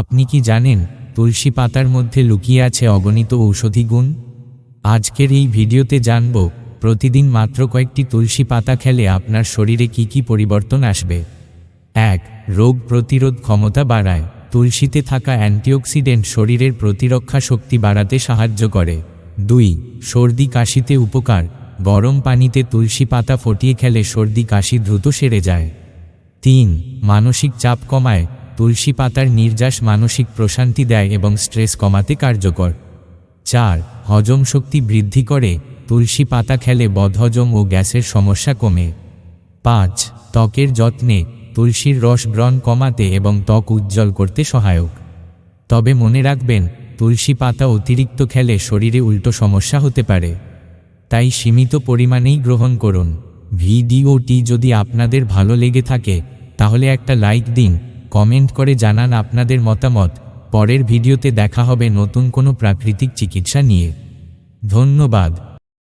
আপনি কি জানেন, তুলসী পাতার মধ্যে লুকিয়ে আছে অগণিত ঔষধি গুণ? আজকের এই ভিডিওতে জানব, প্রতিদিন মাত্র কয়েকটি তুলসী পাতা খেলে আপনার শরীরে কি কি পরিবর্তন আসবে? এক, রোগ প্রতিরোধ ক্ষমতা বাড়ায়। তুলসীতে থাকা অ্যান্টিঅক্সিডেন্ট শরীরের প্রতিরক্ষা শক্তি বাড়াতে সাহায্য করে। দুই, সর্দি কাশিতে উপকার। গরম পানিতে তুলসী পাতা ফটিয়ে খেলে সর্দি কাশি দ্রুত সেরে যায়। তিন, মানসিক চাপ কমায়। তুলসী পাতার নির্যাস মানসিক প্রশান্তি দেয় এবং স্ট্রেস কমাতে কার্যকর। চার, হজম শক্তি বৃদ্ধি করে, তুলসী পাতা খেলে বদহজম ও গ্যাসের সমস্যা কমে। পাঁচ, ত্বকের যত্নে, তুলসীর রস ব্রণ কমাতে এবং ত্বক উজ্জ্বল করতে সহায়ক। তবে মনে রাখবেন, তুলসী পাতা অতিরিক্ত খেলে শরীরে উল্টো সমস্যা হতে পারে। তাই সীমিত পরিমাণেই গ্রহণ করুন। ভিডিওটি যদি আপনাদের ভালো লেগে থাকে, তাহলে একটা লাইক দিন কমেন্ট করে জানান আপনাদের মতামত। পরের ভিডিওতে দেখা হবে নতুন কোনো প্রাকৃতিক চিকিৎসা নিয়ে। ধন্যবাদ।